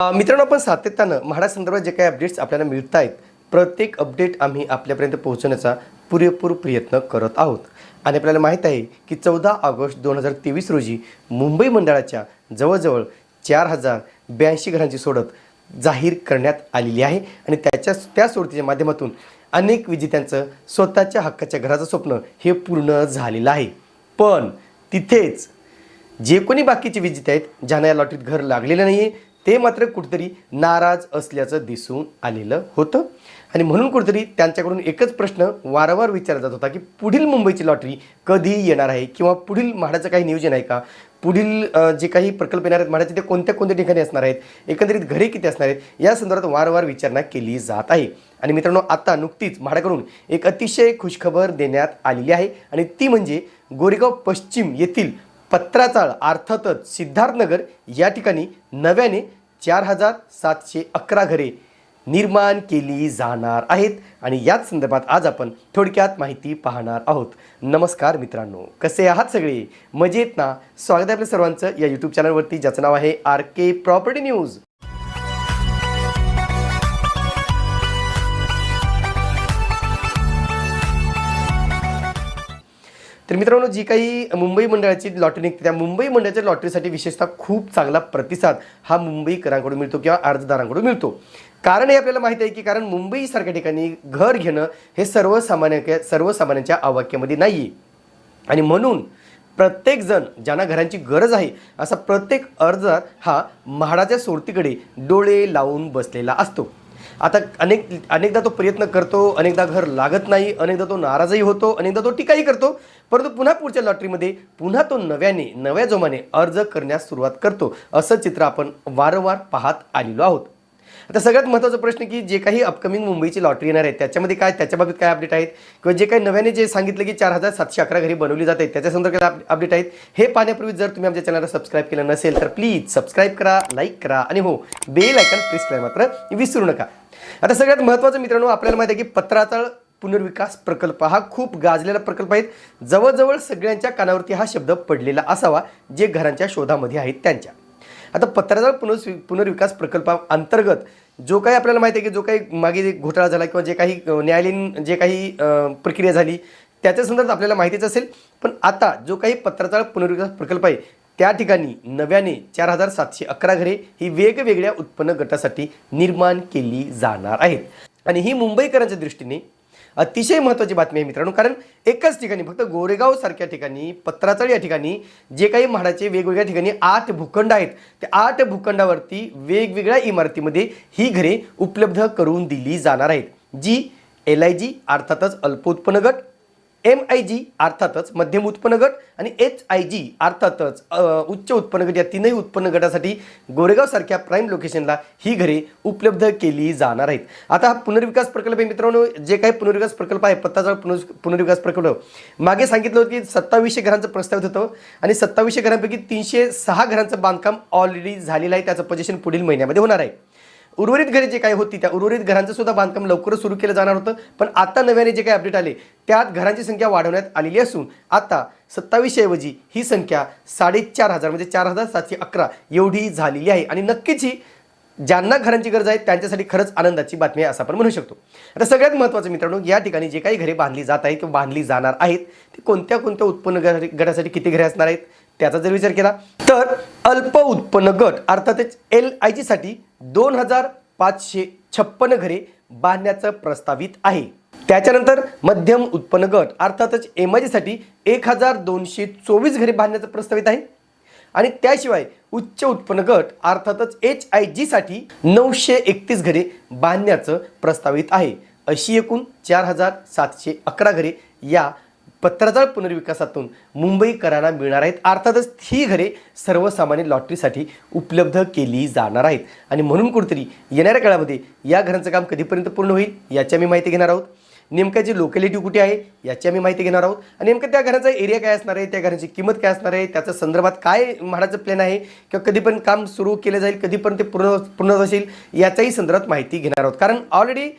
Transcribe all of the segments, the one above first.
मित्रांनो आपण सातत्यानं म्हाडा संदर्भात जे काही अपडेट्स आपल्याला मिळत आहेत प्रत्येक अपडेट आम्ही आपल्यापर्यंत पोहोचवण्याचा पुरेपूर प्रयत्न करत आहोत. आणि आपल्याला माहीत आहे की चौदा ऑगस्ट दोन हजार तेवीस रोजी मुंबई मंडळाच्या जवळजवळ चार हजार ब्याऐंशी घरांची सोडत जाहीर करण्यात आलेली आहे. आणि त्याच्या त्या सोडतीच्या माध्यमातून अनेक विजेत्यांचं स्वतःच्या हक्काच्या घराचं स्वप्न हे पूर्ण झालेलं आहे. पण तिथेच जे कोणी बाकीचे विजेते आहेत ज्यांना या लॉटरीत घर लागलेलं नाही आहे ते मात्र कुठेतरी नाराज असल्याचं दिसून आलेलं होतं. आणि म्हणून कुठेतरी त्यांच्याकडून एकच प्रश्न वारंवार विचारला जात होता की पुढील मुंबईची लॉटरी कधी येणार आहे? किंवा पुढील म्हाडाचं काही नियोजन आहे का? पुढील जे काही प्रकल्प येणार आहेत म्हाडाचे ते कोणत्या कोणत्या ठिकाणी असणार आहेत? एकंदरीत घरे किती असणार आहेत? या संदर्भात वारंवार विचारणा केली जात आहे. आणि मित्रांनो आता नुकतीच म्हाडाकडून एक अतिशय खुशखबर देण्यात आलेली आहे. आणि ती म्हणजे गोरेगाव पश्चिम येथील पत्राचाळ अर्थातच सिद्धार्थनगर या ठिकाणी नव्याने चार हजार सातशे अकरा घरे निर्माण केली जाणार आहेत. आणि याच संदर्भात आज आपण थोडक्यात माहिती पाहणार आहोत. नमस्कार मित्रांनो कसे आहात सगळे? मजेत ना? स्वागत आहे आपल्या सर्वांचं या यूट्यूब चॅनलवरती ज्याचं नाव आहे आर के प्रॉपर्टी न्यूज. तर मित्रांनो जी काही मुंबई मंडळाची लॉटरी निघते त्या मुंबई मंडळाच्या लॉटरीसाठी विशेषतः खूप चांगला प्रतिसाद हा मुंबईकरांकडून मिळतो किंवा अर्जदारांकडून मिळतो. कारण हे आपल्याला माहिती आहे की कारण मुंबईसारख्या ठिकाणी घर घेणं हे सर्वसामान्य सर्वसामान्यांच्या आवाक्यामध्ये नाही आहे आणि म्हणून प्रत्येकजण ज्यांना घरांची गरज आहे असा प्रत्येक अर्जदार हा म्हाडाच्या सोडतीकडे डोळे लावून बसलेला असतो. आता अनेक अनेकदा तो प्रयत्न करतो अनेकदा घर लागत नाही अनेकदा तो नाराजही होतो अनेकदा तो टीकाही करतो परंतु पुन्हा पुढच्या लॉटरीमध्ये पुन्हा तो नव्याने नव्या जोमाने अर्ज करण्यास सुरुवात करतो. असं चित्र आपण वारंवार पाहत आलेलो आहोत. आता सगळ्यात महत्त्वाचा प्रश्न की जे काही अपकमिंग मुंबईची लॉटरी येणार आहे त्याच्यामध्ये काय त्याच्याबाबत काय अपडेट आहेत? किंवा जे काही नव्याने जे सांगितलं की चार हजार सातशे अकरा घरी बनवली जात आहेत त्याच्या संदर्भात काय अपडेट आहेत? हे पाहण्यापूर्वी जर तुम्ही आमच्या चॅनलला सबस्क्राईब केलं नसेल तर प्लीज सबस्क्राईब करा लाईक करा आणि हो बेल आयकन प्रेस करा मात्र विसरू नका. आता सगळ्यात महत्त्वाचं मित्रांनो आपल्याला माहिती आहे की पत्राचाळ पुनर्विकास प्रकल्प हा खूप गाजलेला प्रकल्प आहे. जवळजवळ सगळ्यांच्या कानावरती हा शब्द पडलेला असावा जे घरांच्या शोधामध्ये आहेत त्यांच्या. आता पत्राचाळ पुनर्वि पुनर्विकास प्रकल्पाअंतर्गत जो काही आपल्याला माहिती आहे की जो काही मागे जे घोटाळा झाला किंवा जे काही न्यायालयीन जे काही प्रक्रिया झाली त्याच्या संदर्भात आपल्याला माहितीच असेल. पण आता जो काही पत्राचाळ पुनर्विकास प्रकल्प आहे त्या ठिकाणी नव्याने चार हजार सातशे अकरा घरे ही वेगवेगळ्या उत्पन्न गटासाठी निर्माण केली जाणार आहेत. आणि ही मुंबईकरांच्या दृष्टीने अतिशय महत्त्वाची बातमी आहे मित्रांनो. कारण एकाच ठिकाणी फक्त गोरेगाव सारख्या ठिकाणी पत्राचळ या ठिकाणी जे काही म्हाडाचे वेगवेगळ्या ठिकाणी आठ भूखंड आहेत त्या आठ भूखंडावरती वेगवेगळ्या इमारतीमध्ये ही घरे उपलब्ध करून दिली जाणार आहेत जी एल आय जी अर्थातच अल्प उत्पन्न गट एम आय जी अर्थातच मध्यम उत्पन्न गट आणि एच आय जी अर्थातच उच्च उत्पन्न गट या तीनही उत्पन्न गटासाठी गोरेगावसारख्या प्राईम लोकेशनला ही घरे उपलब्ध केली जाणार आहेत. आता हा पुनर्विकास प्रकल्प आहे मित्रांनो जे काही पुनर्विकास प्रकल्प आहे पत्ताचा पुनर् पुनर्विकास प्रकल्प. मागे सांगितलं होतं की सत्तावीसशे घरांचं प्रस्तावित होतं आणि सत्तावीसशे घरांपैकी तीनशे सहा घरांचं बांधकाम ऑलरेडी झालेलं आहे. त्याचं पजेशन पुढील महिन्यामध्ये होणार आहे. उर्वरित घरे जे काही होती त्या उर्वरित घरांचं सुद्धा बांधकाम लवकरच सुरू केलं जाणार होतं. पण आता नव्याने जे काही अपडेट आले त्यात घरांची संख्या वाढवण्यात आलेली असून आता सत्तावीसशे ऐवजी ही संख्या साडेचार हजार म्हणजे चार हजार सातशे अकरा एवढी झालेली आहे. आणि नक्कीच ही ज्यांना घरांची गरज आहे त्यांच्यासाठी खरंच आनंदाची बातमी आहे असं आपण म्हणू शकतो. आता सगळ्यात महत्त्वाचं मित्रांनो या ठिकाणी जे काही घरे बांधली जात आहेत किंवा बांधली जाणार आहेत ते कोणत्या कोणत्या उत्पन्न गटासाठी किती घरे असणार आहेत त्याचा जर विचार केला तर अल्प उत्पन्न गट अर्थातच एल आय जीसाठी दोन हजार पाचशे छप्पन घरे बांधण्याचं प्रस्तावित आहे. त्याच्यानंतर मध्यम उत्पन्न गट अर्थातच एम आय जीसाठी एक हजार दोनशे चोवीस घरे बांधण्याचं प्रस्तावित आहे. आणि त्याशिवाय उच्च उत्पन्न गट अर्थातच एच आय जीसाठी नऊशे एकतीस घरे बांधण्याचं प्रस्तावित आहे. अशी एकूण चार हजार सातशे अकरा घरे या पत्राचाळ पुनर्विकासातून मुंबईकरांना मिळणार आहेत. अर्थातच ही घरे सर्वसामान्य लॉटरीसाठी उपलब्ध केली जाणार आहेत. आणि म्हणून कुठेतरी येणाऱ्या काळामध्ये या घरांचं काम कधीपर्यंत पूर्ण होईल याची आम्ही माहिती घेणार आहोत. नेमक्या जी लोकॅलिटी कुठे आहे याची आम्ही माहिती घेणार आहोत. आणि नेमकं त्या घराचा एरिया काय असणार आहे त्या घराची किंमत काय असणार आहे त्याच्या संदर्भात काय म्हाडाचं प्लॅन आहे किंवा कधीपर्यंत काम सुरू केलं जाईल कधीपर्यंत ते पूर्ण पूर्ण असेल याच्याही संदर्भात माहिती घेणार आहोत. कारण ऑलरेडी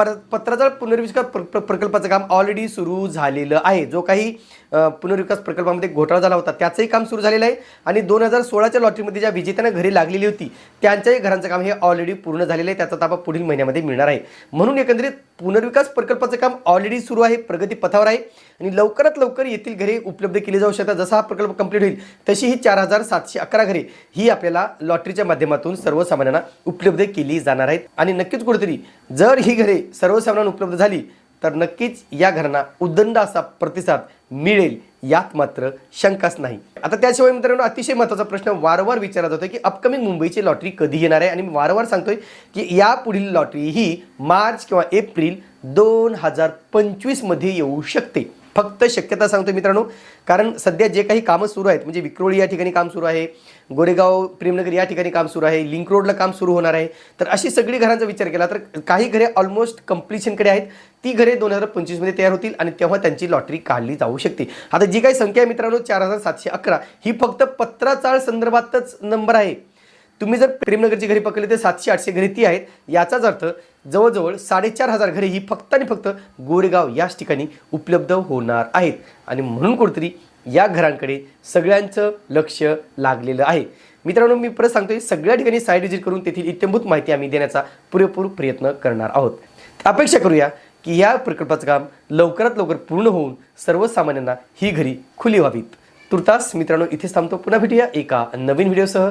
पर पत्राचा पुनर्विकास प्र- प्र- प्रकल्पाचं काम ऑलरेडी सुरू झालेलं आहे. जो काही पुनर्विकास प्रकल्पामध्ये घोटाळा झाला होता त्याचंही काम सुरू झालेलं आहे. आणि दोन हजार सोळाच्या लॉटरीमध्ये ज्या विजेत्यांना घरी लागलेली होती त्यांच्याही घरांचं काम हे ऑलरेडी पूर्ण झालेलं आहे. त्याचा ताबा पुढील महिन्यामध्ये मिळणार आहे. म्हणून एकंदरीत पुनर्विकास प्रकल्पाचं काम ऑलरेडी सुरू आहे प्रगती पथावर आहे. आणि लवकरात लवकर येथील घरे उपलब्ध केली जाऊ शकतात. जसा हा प्रकल्प कंप्लीट होईल तशी ही चार हजार सातशे अकरा घरे ही आपल्याला लॉटरीच्या माध्यमातून सर्वसामान्यांना उपलब्ध केली जाणार आहेत. आणि नक्कीच कुठेतरी जर ही घरे सर्वसामान्यांना उपलब्ध झाली तर नक्कीच या घरांना उदंड असा प्रतिसाद मिळेल यात मात्र शंकाच नाही. आता त्याशिवाय मित्रांनो अतिशय महत्त्वाचा प्रश्न वारंवार विचारत होतो की अपकमिंग मुंबईची लॉटरी कधी येणार आहे? आणि मी वारंवार सांगतोय की या पुढील लॉटरी ही मार्च किंवा एप्रिल दोन हजार पंचवीसमध्ये येऊ शकते. फक्त शक्यता सांगतो मित्रांनो कारण सध्या जे काही कामं सुरू आहेत म्हणजे विक्रोळी या ठिकाणी काम सुरू आहे गोरेगाव प्रेमनगर या ठिकाणी काम सुरू आहे लिंक रोडला काम सुरू होणार आहे तर अशी सगळी घरांचा विचार केला तर काही घरे ऑलमोस्ट कंप्लिशनकडे आहेत ती घरे दोन हजार पंचवीसमध्ये तयार होतील आणि तेव्हा त्यांची लॉटरी काढली जाऊ शकते. आता जी काही संख्या आहे मित्रांनो चार हजार सातशे अकरा ही फक्त पत्राचाळ संदर्भातच नंबर आहे. तुम्ही जर प्रेमनगरची घरी पकडली तर सातशे आठशे घरी ती आहेत. याचाच अर्थ जवळजवळ साडेचार हजार घरे ही फक्त आणि फक्त गोरेगाव याच ठिकाणी उपलब्ध होणार आहेत. आणि म्हणून कुठेतरी या घरांकडे सगळ्यांचं लक्ष लागलेलं आहे. मित्रांनो मी परत सांगतोय सगळ्या ठिकाणी साईड विजिट करून तेथील इत्यंभूत माहिती आम्ही देण्याचा पुरेपूर प्रयत्न करणार आहोत. अपेक्षा करूया की या प्रकल्पाचं काम लवकरात लवकर पूर्ण होऊन सर्वसामान्यांना ही घरी खुली व्हावीत. तुर्तास मित्रांनो इथेच थांबतो. पुन्हा भेटूया एका नवीन व्हिडिओसह